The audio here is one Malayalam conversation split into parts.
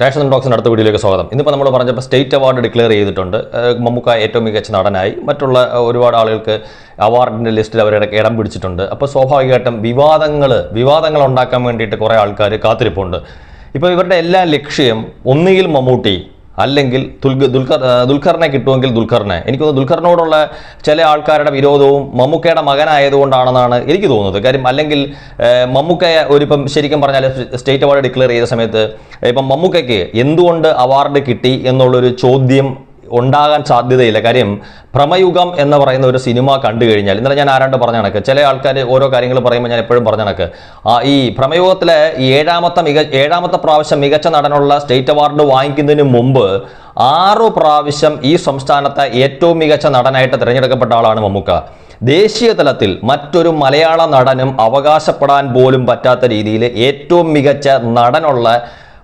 രാഷ്ട്രീയ ടോക്സിന്റെ അടുത്ത വീഡിയോയിലേക്ക് സ്വാഗതം. ഇന്നിപ്പോൾ നമ്മൾ പറഞ്ഞപ്പോൾ സ്റ്റേറ്റ് അവാർഡ് ഡിക്ലെയർ ചെയ്തിട്ടുണ്ട്. മമ്മൂക്ക ഏറ്റവും മികച്ച നടനായി. മറ്റുള്ള ഒരുപാട് ആളുകൾക്ക് അവാർഡിന്റെ ലിസ്റ്റിൽ അവരുടെ ഇടം പിടിച്ചിട്ടുണ്ട്. അപ്പോൾ സ്വാഭാവികമായിട്ടും വിവാദങ്ങൾ വിവാദങ്ങൾ ഉണ്ടാക്കാൻ വേണ്ടിയിട്ട് കുറേ ആൾക്കാർ കാത്തിരിപ്പുണ്ട്. ഇപ്പോൾ ഇവരുടെ എല്ലാ ലക്ഷ്യം ഒന്നുകിൽ മമ്മൂട്ടി അല്ലെങ്കിൽ ദുൽഖ ദുൽഖർ ദുൽഖറിനെ കിട്ടുമെങ്കിൽ ദുൽഖറിനെ. തോന്നുന്നു ദുൽഖറിനോടുള്ള ചില ആൾക്കാരുടെ വിരോധവും മമ്മൂക്കയുടെ മകനായതുകൊണ്ടാണെന്നാണ് എനിക്ക് തോന്നുന്നത്. കാര്യം അല്ലെങ്കിൽ മമ്മൂക്കയെ ഒരിപ്പം ശരിക്കും പറഞ്ഞാൽ സ്റ്റേറ്റ് അവാർഡ് ഡിക്ലെയർ ചെയ്ത സമയത്ത് ഇപ്പം മമ്മൂക്കയ്ക്ക് എന്തുകൊണ്ട് അവാർഡ് കിട്ടി എന്നുള്ളൊരു ചോദ്യം ഉണ്ടാകാൻ സാധ്യതയില്ല. കാര്യം ഭ്രമയുഗം എന്ന് പറയുന്ന ഒരു സിനിമ കണ്ടു കഴിഞ്ഞാൽ ഇന്നലെ ഞാൻ ആരാണ്ട് പറഞ്ഞ കണക്ക് ചില ആൾക്കാർ ഓരോ കാര്യങ്ങൾ പറയുമ്പോൾ ഞാൻ എപ്പോഴും പറഞ്ഞ കണക്ക് ഈ ഭ്രമയുഗത്തിലെ ഏഴാമത്തെ മിക ഏഴാമത്തെ പ്രാവശ്യം മികച്ച നടനുള്ള സ്റ്റേറ്റ് അവാർഡ് വാങ്ങിക്കുന്നതിന് മുമ്പ് ആറു പ്രാവശ്യം ഈ സംസ്ഥാനത്തെ ഏറ്റവും മികച്ച നടനായിട്ട് തിരഞ്ഞെടുക്കപ്പെട്ട ആളാണ് മമ്മൂക്ക. ദേശീയ തലത്തിൽ മറ്റൊരു മലയാള നടനും അവകാശപ്പെടാൻ പോലും പറ്റാത്ത രീതിയിൽ ഏറ്റവും മികച്ച നടനുള്ള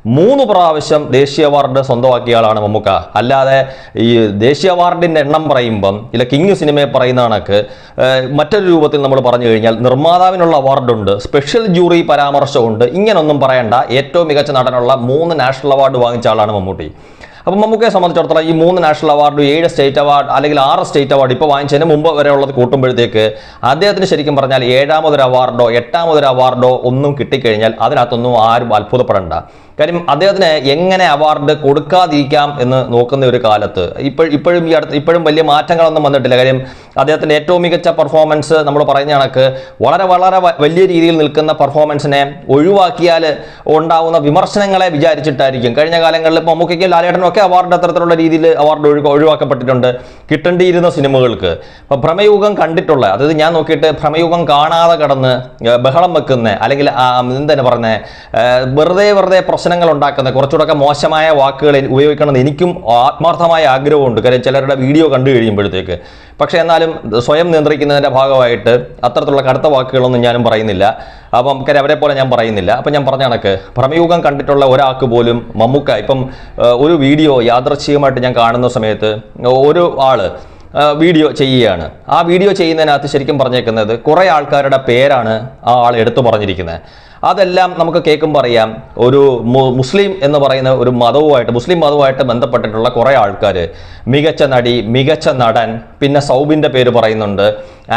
മൂന്ന് പ്രാവശ്യം ദേശീയ അവാർഡ് സ്വന്തമാക്കിയ ആളാണ് മമ്മൂക്ക. അല്ലാതെ ഈ ദേശീയ അവാർഡിന്റെ എണ്ണം പറയുമ്പം ഇല്ല കിങ് സിനിമയെ പറയുന്ന കണക്ക് മറ്റൊരു രൂപത്തിൽ നമ്മൾ പറഞ്ഞു കഴിഞ്ഞാൽ നിർമ്മാതാവിനുള്ള അവാർഡുണ്ട് സ്പെഷ്യൽ ജൂറി പരാമർശമുണ്ട് ഇങ്ങനൊന്നും പറയണ്ട. ഏറ്റവും മികച്ച നടനുള്ള മൂന്ന് നാഷണൽ അവാർഡ് വാങ്ങിച്ച ആളാണ് മമ്മൂട്ടി. അപ്പം മമ്മൂക്കയെ സംബന്ധിച്ചിടത്തോളം ഈ മൂന്ന് നാഷണൽ അവാർഡും ഏഴ് സ്റ്റേറ്റ് അവാർഡ് അല്ലെങ്കിൽ ആറ് സ്റ്റേറ്റ് അവാർഡ് ഇപ്പോൾ വാങ്ങിച്ചതിന് മുമ്പ് ഉള്ളത് കൂട്ടുമ്പോഴത്തേക്ക് അദ്ദേഹത്തിന് ശരിക്കും പറഞ്ഞാൽ ഏഴാമതൊരു അവാർഡോ എട്ടാമതൊരു അവാർഡോ ഒന്നും കിട്ടിക്കഴിഞ്ഞാൽ അതിനകത്തൊന്നും ആരും അത്ഭുതപ്പെടേണ്ട. കാര്യം അദ്ദേഹത്തിന് എങ്ങനെ അവാർഡ് കൊടുക്കാതിരിക്കാം എന്ന് നോക്കുന്ന ഒരു കാലത്ത് ഇപ്പോൾ ഇപ്പോഴും ഈ അടുത്ത് ഇപ്പോഴും വലിയ മാറ്റങ്ങളൊന്നും വന്നിട്ടില്ല. കാര്യം അദ്ദേഹത്തിന്റെ ഏറ്റവും മികച്ച പെർഫോമൻസ് നമ്മൾ പറയുന്ന കണക്ക് വളരെ വളരെ വലിയ രീതിയിൽ നിൽക്കുന്ന പെർഫോമൻസിനെ ഒഴിവാക്കിയാൽ ഉണ്ടാവുന്ന വിമർശനങ്ങളെ വിചാരിച്ചിട്ടായിരിക്കും. കഴിഞ്ഞ കാലങ്ങളിൽ ഇപ്പോൾ മമ്മൂക്കയ്ക്കും ഒക്കെ അവാർഡ് അത്തരത്തിലുള്ള രീതിയിൽ അവാർഡ് ഒഴി ഒഴിവാക്കപ്പെട്ടിട്ടുണ്ട്. കിട്ടേണ്ടിയിരുന്ന സിനിമകൾക്ക്. അപ്പോൾ ഭ്രമയുഗം കണ്ടിട്ടുള്ള അതായത് ഞാൻ നോക്കിയിട്ട് ഭ്രമയുഗം കാണാതെ കടന്ന് ബഹളം വെക്കുന്ന അല്ലെങ്കിൽ എന്താണ് പറഞ്ഞത് വെറുതെ വെറുതെ പ്രശ്നങ്ങൾ ഉണ്ടാക്കുന്ന കുറച്ചുകൂടെ മോശമായ വാക്കുകൾ ഉപയോഗിക്കണമെന്ന് എനിക്കും ആത്മാർത്ഥമായ ആഗ്രഹമുണ്ട്. കാര്യം ചിലരുടെ വീഡിയോ കണ്ടു കഴിയുമ്പോഴത്തേക്ക്. പക്ഷെ എന്നാലും സ്വയം നിയന്ത്രിക്കുന്നതിന്റെ ഭാഗമായിട്ട് അത്തരത്തിലുള്ള കടുത്ത വാക്കുകളൊന്നും ഞാനും പറയുന്നില്ല. അപ്പം കാര്യം അവരെ പോലെ ഞാൻ പറയുന്നില്ല. അപ്പം ഞാൻ പറഞ്ഞ കണക്ക് ഭ്രമയുഗം കണ്ടിട്ടുള്ള ഒരാൾക്ക് പോലും മമ്മൂക്ക ഇപ്പം ഒരു വീഡിയോ യാദൃച്ഛികമായിട്ട് ഞാൻ കാണുന്ന സമയത്ത് ഒരു ആൾ വീഡിയോ ചെയ്യുകയാണ്. ആ വീഡിയോ ചെയ്യുന്നതിനകത്ത് ശരിക്കും പറഞ്ഞേക്കുന്നത് കുറേ ആൾക്കാരുടെ പേരാണ് ആ ആൾ എടുത്തു പറഞ്ഞിരിക്കുന്നത്. അതെല്ലാം നമുക്ക് കേൾക്കുമ്പോൾ അറിയാം. ഒരു മുസ്ലിം എന്ന് പറയുന്ന ഒരു മതവുമായിട്ട് മുസ്ലിം മതവുമായിട്ട് ബന്ധപ്പെട്ടിട്ടുള്ള കുറേ ആൾക്കാർ മികച്ച നടി മികച്ച നടൻ പിന്നെ സൗബിന്റെ പേര് പറയുന്നുണ്ട്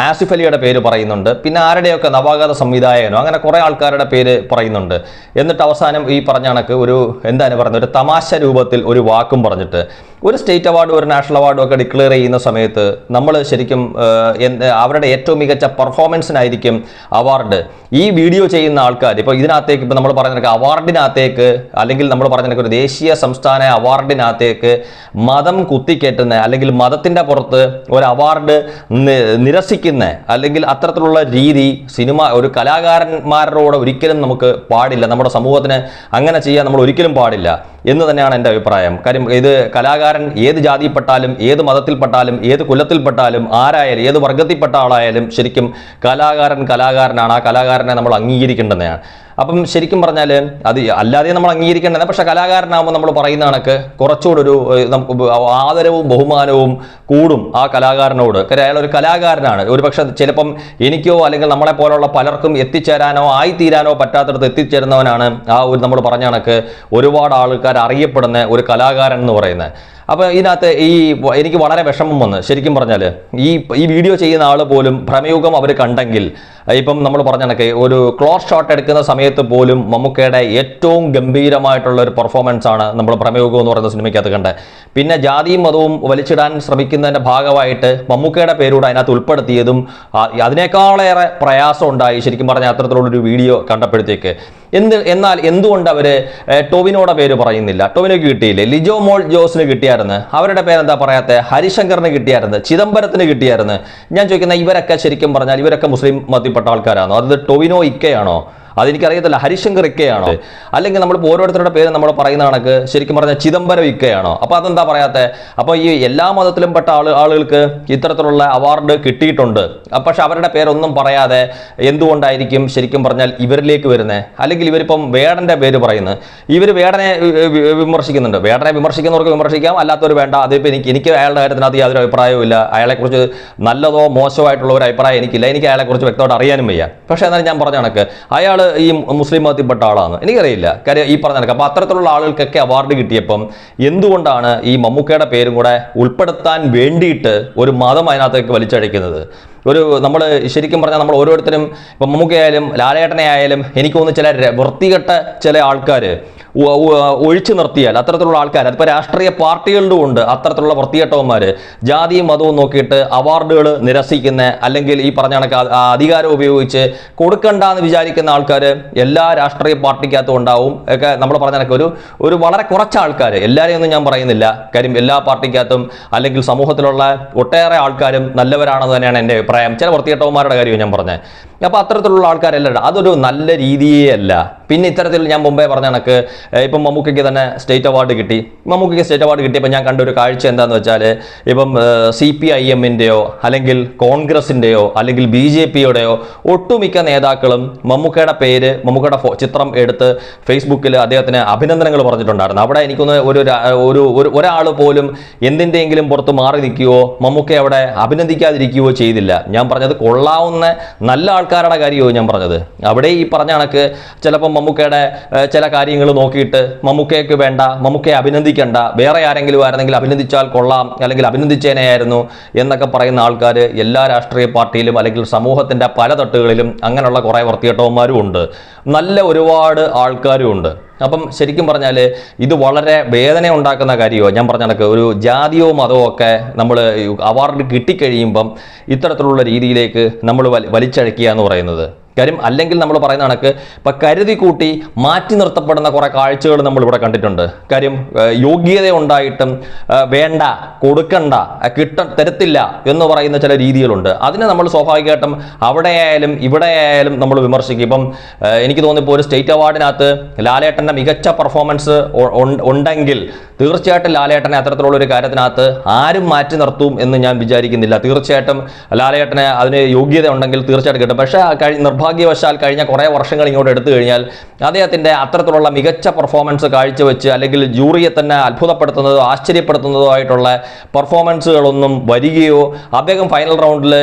ആസിഫ് അലിയുടെ പേര് പറയുന്നുണ്ട് പിന്നെ ആരുടെയൊക്കെ നവാഗത സംവിധായകനോ അങ്ങനെ കുറേ ആൾക്കാരുടെ പേര് പറയുന്നുണ്ട്. എന്നിട്ട് അവസാനം ഈ പറഞ്ഞ കണക്ക് ഒരു എന്താണ് പറയുന്നത് ഒരു തമാശ രൂപത്തിൽ ഒരു വാക്കും പറഞ്ഞിട്ട് ഒരു സ്റ്റേറ്റ് അവാർഡും ഒരു നാഷണൽ അവാർഡും ഒക്കെ ഡിക്ലെയർ ചെയ്യുന്ന സമയത്ത് നമ്മൾ ശരിക്കും അവരുടെ ഏറ്റവും മികച്ച പെർഫോമൻസിനായിരിക്കും അവാർഡ്. ഈ വീഡിയോ ചെയ്യുന്ന ആൾക്കാർ ഇപ്പോൾ ഇതിനകത്തേക്ക് ഇപ്പോൾ നമ്മൾ പറഞ്ഞ അവാർഡിനകത്തേക്ക് അല്ലെങ്കിൽ നമ്മൾ പറഞ്ഞ ഒരു ദേശീയ സംസ്ഥാന അവാർഡിനകത്തേക്ക് മതം കുത്തിക്കേറ്റുന്ന അല്ലെങ്കിൽ മതത്തിന്റെ പുറത്ത് ഒരു അവാർഡ് നിരസിക്കുന്ന അല്ലെങ്കിൽ അത്തരത്തിലുള്ള രീതി സിനിമ ഒരു കലാകാരന്മാരോട് ഒരിക്കലും നമുക്ക് പാടില്ല. നമ്മുടെ സമൂഹത്തിന് അങ്ങനെ ചെയ്യാൻ നമ്മൾ ഒരിക്കലും പാടില്ല. എന്ന് തന്നെയാണ് എന്റെ അഭിപ്രായം. കാര്യം ഇത് കലാകാരൻ ഏത് ജാതിയിൽപ്പെട്ടാലും ഏത് മതത്തിൽപ്പെട്ടാലും ഏത് കുലത്തിൽപ്പെട്ടാലും ആരായാലും ഏത് വർഗത്തിൽപ്പെട്ട ആളായാലും ശരിക്കും കലാകാരൻ കലാകാരനാണ്. ആ കലാകാരനെ നമ്മൾ അംഗീകരിക്കേണ്ടതാണ് അപ്പം ശരിക്കും പറഞ്ഞാൽ അത് അല്ലാതെ നമ്മൾ അംഗീകരിക്കേണ്ടത് പക്ഷെ കലാകാരനാകുമ്പോൾ നമ്മൾ പറയുന്ന കണക്ക് കുറച്ചുകൂടെ ഒരു നമുക്ക് ആദരവും ബഹുമാനവും കൂടും ആ കലാകാരനോട്. കാര്യം അയാൾ ഒരു കലാകാരനാണ്. ഒരു പക്ഷെ ചിലപ്പം എനിക്കോ അല്ലെങ്കിൽ നമ്മളെ പോലുള്ള പലർക്കും എത്തിച്ചേരാനോ ആയിത്തീരാനോ പറ്റാത്തടത്ത് എത്തിച്ചേരുന്നവനാണ് ആ ഒരു നമ്മൾ പറഞ്ഞ കണക്ക് ഒരുപാട് ആൾക്കാർ അറിയപ്പെടുന്ന ഒരു കലാകാരൻ എന്ന് പറയുന്നത്. അപ്പോൾ ഇതിനകത്ത് ഈ എനിക്ക് വളരെ വിഷമം വന്ന് ശരിക്കും പറഞ്ഞാൽ ഈ ഈ വീഡിയോ ചെയ്യുന്ന ആൾ പോലും ഭ്രമയുഗം അവർ കണ്ടെങ്കിൽ ഇപ്പം നമ്മൾ പറഞ്ഞ കണക്ക് ഒരു ക്ലോസ് ഷോട്ട് എടുക്കുന്ന സമയത്ത് പോലും മമ്മൂക്കയുടെ ഏറ്റവും ഗംഭീരമായിട്ടുള്ള ഒരു പെർഫോമൻസ് ആണ് നമ്മൾ ഭ്രമയുഗം എന്ന് പറയുന്ന സിനിമയ്ക്കകത്ത് കണ്ടത് പിന്നെ ജാതിയും മതവും വലിച്ചിടാൻ ശ്രമിക്കുന്നതിന്റെ ഭാഗമായിട്ട് മമ്മൂക്കയുടെ പേരൂടെ അതിനകത്ത് ഉൾപ്പെടുത്തിയതും അതിനേക്കാളേറെ പ്രയാസം ഉണ്ടായി ശരിക്കും പറഞ്ഞാൽ അത്തരത്തിലുള്ളൊരു വീഡിയോ കണ്ടപ്പോഴത്തേക്ക്. എന്ത് എന്നാൽ എന്തുകൊണ്ട് അവർ ടോവിനോടെ പേര് പറയുന്നില്ല. ടോവിനോക്ക് കിട്ടിയില്ലേ? ലിജോ മോൾ ജോസിന് കിട്ടിയായിരുന്നു. അവരുടെ പേരെന്താ പറയാത്ത? ഹരിശങ്കറിന് കിട്ടിയായിരുന്നു. ചിദംബരത്തിന് കിട്ടിയായിരുന്നു. ഞാൻ ചോദിക്കുന്ന ഇവരൊക്കെ ശരിക്കും പറഞ്ഞാൽ ഇവരൊക്കെ മുസ്ലിം മതിപ്പെട്ട ആൾക്കാരാണോ? അത് ടൊവിനോ ഇക്കയാണോ? അതെനിക്കറിയത്തില്ല. ഹരിശങ്കർ ഇക്കയാണോ? അല്ലെങ്കിൽ നമ്മൾ ഓരോരുത്തരുടെ പേര് നമ്മൾ പറയുന്ന കണക്ക് ശരിക്കും പറഞ്ഞാൽ ചിദംബരം ഇക്കയാണോ? അപ്പോൾ അതെന്താ പറയാത്തെ? അപ്പോൾ ഈ എല്ലാ മതത്തിലും പെട്ട ആൾ ആളുകൾക്ക് ഇത്തരത്തിലുള്ള അവാർഡ് കിട്ടിയിട്ടുണ്ട്. പക്ഷെ അവരുടെ പേരൊന്നും പറയാതെ എന്തുകൊണ്ടായിരിക്കും ശരിക്കും പറഞ്ഞാൽ ഇവരിലേക്ക് വരുന്നത് അല്ലെങ്കിൽ ഇവരിപ്പം വേടന്റെ പേര് പറയുന്നത് ഇവർ വേടനെ വിമർശിക്കുന്നുണ്ട്. വേടനെ വിമർശിക്കുന്നവർക്ക് വിമർശിക്കാം. അല്ലാത്തവർ വേണ്ട. അതിപ്പോൾ എനിക്ക് എനിക്ക് അയാളുടെ കാര്യത്തിനകത്ത് യാതൊരു അഭിപ്രായവും ഇല്ല. അയാളെക്കുറിച്ച് നല്ലതോ മോശമായിട്ടുള്ള ഒരു അഭിപ്രായം എനിക്കില്ല. എനിക്ക് അയാളെക്കുറിച്ച് വ്യക്തമായിട്ട് അറിയാനും വയ്യ. പക്ഷേ എന്നാലും ഞാൻ പറഞ്ഞ കണക്ക്. അയാൾ ഈ മുസ്ലിം മതത്തിൽപ്പെട്ട ആളാണ്. എനിക്കറിയില്ല. കാര്യം ഈ പറഞ്ഞ അപ്പോൾ അത്തരത്തിലുള്ള ആളുകൾക്കൊക്കെ അവാർഡ് കിട്ടിയപ്പം എന്തുകൊണ്ടാണ് ഈ മമ്മൂക്കയുടെ പേരും കൂടെ ഉൾപ്പെടുത്താൻ വേണ്ടിയിട്ട് ഒരു മതം അതിനകത്തേക്ക് വലിച്ചഴിക്കുന്നത് ഒരു നമ്മൾ ശരിക്കും പറഞ്ഞാൽ നമ്മൾ ഓരോരുത്തരും ഇപ്പം മമ്മൂക്കയായാലും ലാലേട്ടനെ ആയാലും എനിക്ക് തോന്നുന്നു ചില വൃത്തികെട്ട ചില ആൾക്കാർ ഒഴിച്ചു നിർത്തിയാൽ അത്തരത്തിലുള്ള ആൾക്കാർ അതിപ്പോൾ രാഷ്ട്രീയ പാർട്ടികളിലും ഉണ്ട് അത്തരത്തിലുള്ള വൃത്തികെട്ടവന്മാർ ജാതിയും മതവും നോക്കിയിട്ട് അവാർഡുകൾ നിരസിക്കുന്ന അല്ലെങ്കിൽ ഈ പറഞ്ഞ കണക്ക് അധികാരം ഉപയോഗിച്ച് കൊടുക്കണ്ട എന്ന് വിചാരിക്കുന്ന ആൾക്കാർ എല്ലാ രാഷ്ട്രീയ പാർട്ടിക്കകത്തും ഉണ്ടാവും. ഒക്കെ നമ്മൾ പറഞ്ഞ കണക്ക് ഒരു ഒരു വളരെ കുറച്ച് ആൾക്കാർ എല്ലാവരെയും ഒന്നും ഞാൻ പറയുന്നില്ല. കാര്യം എല്ലാ പാർട്ടിക്കകത്തും അല്ലെങ്കിൽ സമൂഹത്തിലുള്ള ഒട്ടേറെ ആൾക്കാരും നല്ലവരാണെന്ന് തന്നെയാണ് എന്റെ അഭിപ്രായം. ചില വൃത്തികെട്ടവന്മാരുടെ കാര്യം ഞാൻ പറഞ്ഞത് അപ്പോൾ അത്തരത്തിലുള്ള ആൾക്കാരെല്ലാം അതൊരു നല്ല രീതിയേ അല്ല. പിന്നെ ഇത്തരത്തിൽ ഞാൻ മുമ്പേ പറഞ്ഞ കണക്ക് ഇപ്പം മമ്മൂക്കയ്ക്ക് തന്നെ സ്റ്റേറ്റ് അവാർഡ് കിട്ടി. മമ്മൂക്കയ്ക്ക് സ്റ്റേറ്റ് അവാർഡ് കിട്ടിയപ്പോൾ ഞാൻ കണ്ട ഒരു കാഴ്ച എന്താണെന്ന് വെച്ചാൽ ഇപ്പം സി പി ഐ എമ്മിന്റെയോ അല്ലെങ്കിൽ കോൺഗ്രസിന്റെയോ അല്ലെങ്കിൽ ബി ജെ പിയുടെയോ ഒട്ടുമിക്ക നേതാക്കളും മമ്മൂക്കയുടെ പേര് മമ്മൂക്കയുടെ ചിത്രം എടുത്ത് ഫേസ്ബുക്കിൽ അദ്ദേഹത്തിന് അഭിനന്ദനങ്ങൾ പറഞ്ഞിട്ടുണ്ടായിരുന്നു. അവിടെ എനിക്കൊന്ന് ഒരു ഒരു ഒരു ഒരാൾ പോലും എന്തിന്റെയെങ്കിലും പുറത്ത് മാറി നിൽക്കുകയോ മമ്മൂക്ക അവിടെ അഭിനന്ദിക്കാതിരിക്കുകയോ ചെയ്തില്ല. ഞാൻ പറഞ്ഞത് കൊള്ളാവുന്ന നല്ല ആൾക്കാരുടെ കാര്യമോ ഞാൻ പറഞ്ഞത്. അവിടെ ഈ പറഞ്ഞ കണക്ക് ചിലപ്പോൾ മമ്മൂക്കയുടെ ചില കാര്യങ്ങൾ നോക്കിയിട്ട് മമ്മൂക്കയ്ക്ക് വേണ്ട മമ്മൂക്കയെ അഭിനന്ദിക്കണ്ട വേറെ ആരെങ്കിലും ആയിരുന്നെങ്കിൽ അഭിനന്ദിച്ചാൽ കൊള്ളാം അല്ലെങ്കിൽ അഭിനന്ദിച്ചേനെയായിരുന്നു എന്നൊക്കെ പറയുന്ന ആൾക്കാർ എല്ലാ രാഷ്ട്രീയ പാർട്ടിയിലും അല്ലെങ്കിൽ സമൂഹത്തിന്റെ പല തട്ടുകളിലും അങ്ങനെയുള്ള കുറേ വൃത്തികെട്ടവന്മാരും ഉണ്ട്. നല്ല ഒരുപാട് ആൾക്കാരും ഉണ്ട്. അപ്പം ശരിക്കും പറഞ്ഞാൽ ഇത് വളരെ വേദന ഉണ്ടാക്കുന്ന കാര്യമോ. ഞാൻ പറഞ്ഞ കണക്ക് ഒരു ജാതിയോ മതമോ ഒക്കെ നമ്മൾ അവാർഡ് കിട്ടിക്കഴിയുമ്പം ഇത്തരത്തിലുള്ള രീതിയിലേക്ക് നമ്മൾ വലി വലിച്ചഴക്കുക എന്ന് പറയുന്നത്. കാര്യം അല്ലെങ്കിൽ നമ്മൾ പറയുന്ന കണക്ക് ഇപ്പം കരുതി കൂട്ടി മാറ്റി നിർത്തപ്പെടുന്ന കുറേ കാഴ്ചകൾ നമ്മൾ ഇവിടെ കണ്ടിട്ടുണ്ട്. കാര്യം യോഗ്യത ഉണ്ടായിട്ടും വേണ്ട കൊടുക്കണ്ട കിട്ട തരത്തില്ല എന്ന് പറയുന്ന ചില രീതികളുണ്ട്. അതിനെ നമ്മൾ സ്വാഭാവികമായിട്ടും അവിടെ ആയാലും ഇവിടെ ആയാലും നമ്മൾ വിമർശിക്കും. ഇപ്പം എനിക്ക് തോന്നിപ്പോൾ ഒരു സ്റ്റേറ്റ് അവാർഡിനകത്ത് ലാലേട്ടന്റെ മികച്ച പെർഫോമൻസ് ഉണ്ടെങ്കിൽ തീർച്ചയായിട്ടും ലാലേട്ടനെ അത്തരത്തിലുള്ള ഒരു കാര്യത്തിനകത്ത് ആരും മാറ്റി നിർത്തും എന്ന് ഞാൻ വിചാരിക്കുന്നില്ല. തീർച്ചയായിട്ടും ലാലേട്ടനെ അതിന് യോഗ്യത ഉണ്ടെങ്കിൽ തീർച്ചയായിട്ടും കിട്ടും. പക്ഷേ കഴി നിർഭാഗ്യവശാൽ കഴിഞ്ഞ കുറേ വർഷങ്ങൾ ഇങ്ങോട്ട് എടുത്തു കഴിഞ്ഞാൽ അദ്ദേഹത്തിന്റെ അത്തരത്തിലുള്ള മികച്ച പെർഫോമൻസ് കാഴ്ചവെച്ച് അല്ലെങ്കിൽ ജൂറിയെ തന്നെ അത്ഭുതപ്പെടുത്തുന്നതോ ആശ്ചര്യപ്പെടുത്തുന്നതോ ആയിട്ടുള്ള പെർഫോമൻസുകളൊന്നും വരികയോ അദ്ദേഹം ഫൈനൽ റൗണ്ടിൽ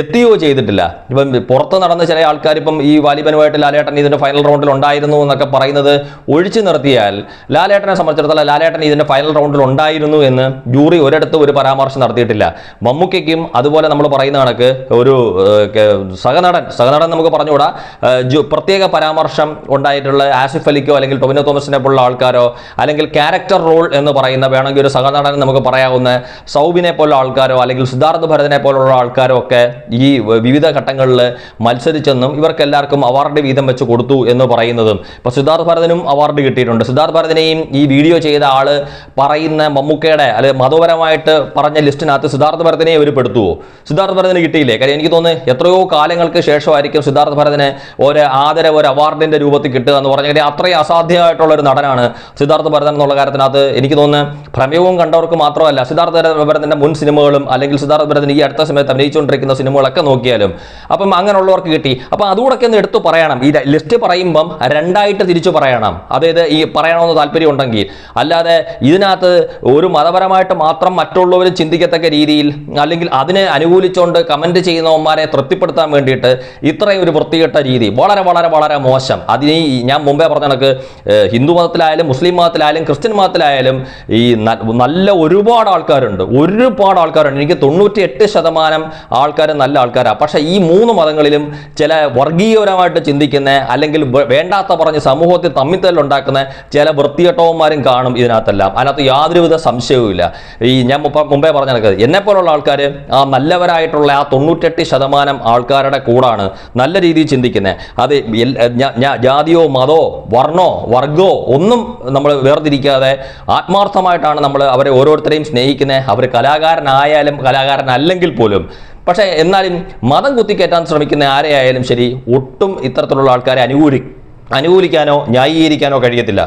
എത്തിയോ ചെയ്തിട്ടില്ല. ഇപ്പം പുറത്ത് നടന്ന ചില ആൾക്കാർ ഇപ്പം ഈ വാലിബനുമായിട്ട് ലാലേട്ടൻ ഇതിന്റെ ഫൈനൽ റൗണ്ടിൽ ഉണ്ടായിരുന്നു എന്നൊക്കെ പറയുന്നത് ഒഴിച്ചു നിർത്തിയാൽ ലാലേട്ടനെ സംബന്ധിച്ചിടത്തോളം ലാലേട്ടൻ ഇതിന്റെ ഫൈനൽ റൗണ്ടിൽ ഉണ്ടായിരുന്നു എന്ന് ജൂറി ഒരിടത്തും ഒരു പരാമർശം നടത്തിയിട്ടില്ല. മമ്മൂക്കയ്ക്കും അതുപോലെ നമ്മൾ പറയുന്ന കണക്ക് ഒരു സഹനടൻ സഹനടൻ നമുക്ക് പറഞ്ഞുകൂടാ? പ്രത്യേക പരാമർശം ഉണ്ടായിട്ടുള്ള ആസിഫ് അലിക്കോ അല്ലെങ്കിൽ ടൊമിനോ തോമസിനെ പോലുള്ള ആൾക്കാരോ അല്ലെങ്കിൽ ക്യാരക്ടർ റോൾ എന്ന് പറയുന്ന വേണമെങ്കിൽ ഒരു സഹനടൻ നമുക്ക് പറയാവുന്ന സൗബിനെ പോലുള്ള ആൾക്കാരോ അല്ലെങ്കിൽ സിദ്ധാർത്ഥ ഭരതനെ പോലുള്ള ആൾക്കാരോ ഒക്കെ ഈ വിവിധ ഘട്ടങ്ങളിൽ മത്സരിച്ചെന്നും ഇവർക്ക് എല്ലാവർക്കും അവാർഡ് വീതം വെച്ച് കൊടുത്തു എന്ന് പറയുന്നതും. ഇപ്പോൾ സിദ്ധാർത്ഥ ഭരതനും അവാർഡ് കിട്ടിയിട്ടുണ്ട്. സിദ്ധാർത്ഥ ഭരതനെയും ഈ വീഡിയോ ചെയ്ത ആൾ പറയുന്ന മമ്മൂക്കയുടെ അല്ലെങ്കിൽ മതപരമായിട്ട് പറഞ്ഞ ലിസ്റ്റിനകത്ത് സിദ്ധാർത്ഥ ഭരതനെ ഇവർ പെടുത്തുവോ? സിദ്ധാർത്ഥ ഭരതന് കിട്ടിയില്ലേ? കാര്യം എനിക്ക് തോന്നുന്നു എത്രയോ കാലങ്ങൾക്ക് ശേഷമായിരിക്കും സിദ്ധാർത്ഥ ഭരതന് ഒരു ആദരവ് ഒരു അവാർഡിന്റെ രൂപത്തിൽ കിട്ടുക എന്ന് പറഞ്ഞു കഴിഞ്ഞാൽ അത്രയും അസാധ്യമായിട്ടുള്ള ഒരു നടനാണ് സിദ്ധാർത്ഥ ഭരതൻ എന്നുള്ള കാര്യത്തിനകത്ത് എനിക്ക് തോന്നുന്നു പ്രമേയവും കണ്ടവർക്ക് മാത്രമല്ല സിദ്ധാർത്ഥ ഭരതന്റെ മുൻ സിനിമകളും അല്ലെങ്കിൽ സിദ്ധാർത്ഥ ഭരതൻ ഈ അടുത്ത സമയത്ത് അഭിനയിച്ചുകൊണ്ടിരിക്കുന്ന സിനിമകളൊക്കെ നോക്കിയാലും അപ്പം അങ്ങനെയുള്ളവർക്ക് കിട്ടി. അപ്പം അതുകൂടെ ഒന്ന് എടുത്തു പറയണം. ഈ ലിസ്റ്റ് പറയുമ്പം രണ്ടായിട്ട് തിരിച്ചു പറയണം. അതായത് ഈ പറയണമെന്ന് താല്പര്യം ഉണ്ടെങ്കിൽ. അല്ലാതെ ഇതിനകത്ത് ഒരു മതപരമായിട്ട് മാത്രം മറ്റുള്ളവർ ചിന്തിക്കത്തക്ക രീതിയിൽ അല്ലെങ്കിൽ അതിനെ അനുകൂലിച്ചുകൊണ്ട് കമന്റ് ചെയ്യുന്നവന്മാരെ തൃപ്തിപ്പെടുത്താൻ വേണ്ടിയിട്ട് ഇത്രയും ഒരു വൃത്തികെട്ട രീതി. വളരെ വളരെ വളരെ മോശം. അതിന് ഞാൻ മുമ്പേ പറഞ്ഞ കണക്ക് ഹിന്ദു മതത്തിലായാലും മുസ്ലിം മതത്തിലായാലും ക്രിസ്ത്യൻ മതത്തിലായാലും ഈ നല്ല ഒരുപാട് ആൾക്കാരുണ്ട്. ഒരുപാട് ആൾക്കാരുണ്ട്. എനിക്ക് തൊണ്ണൂറ്റി എട്ട് ശതമാനം ആൾക്കാർ നല്ല ആൾക്കാരാണ് പക്ഷേ ഈ മൂന്ന് മതങ്ങളിലും ചില വർഗീയപരമായിട്ട് ചിന്തിക്കുന്ന അല്ലെങ്കിൽ വേണ്ടാത്ത പറഞ്ഞ് സമൂഹത്തിൽ തമ്മിത്തല്ലുണ്ടാക്കുന്ന ചില വൃത്തികെട്ടവന്മാരും കാണും ഇതിനകത്തെല്ലാം. അതിനകത്ത് യാതൊരുവിധ സംശയവുമില്ല. ഈ ഞാൻ മുമ്പേ പറഞ്ഞ കണക്ക് എന്നെപ്പോലുള്ള ആൾക്കാർ ആ നല്ലവരായിട്ടുള്ള ആ തൊണ്ണൂറ്റെട്ട് ശതമാനം ആൾക്കാരുടെ കൂടാണ് നല്ല രീതിയിൽ ചിന്തിക്കുന്നത് അത് ജാതിയോ മതോ വർണോ വർഗോ ഒന്നും നമ്മൾ വേർതിരിക്കാതെ ആത്മാർത്ഥമായിട്ടാണ് നമ്മൾ അവരെ ഓരോരുത്തരെയും സ്നേഹിക്കുന്നത് അവർ കലാകാരനായാലും കലാകാരനല്ലെങ്കിൽ പോലും. പക്ഷേ എന്നാലും മതം കുത്തിക്കയറ്റാൻ ശ്രമിക്കുന്ന ആരെയായാലും ശരി ഒട്ടും ഇത്തരത്തിലുള്ള ആൾക്കാരെ അനുകൂലി അനുകൂലിക്കാനോ ന്യായീകരിക്കാനോ കഴിയത്തില്ല.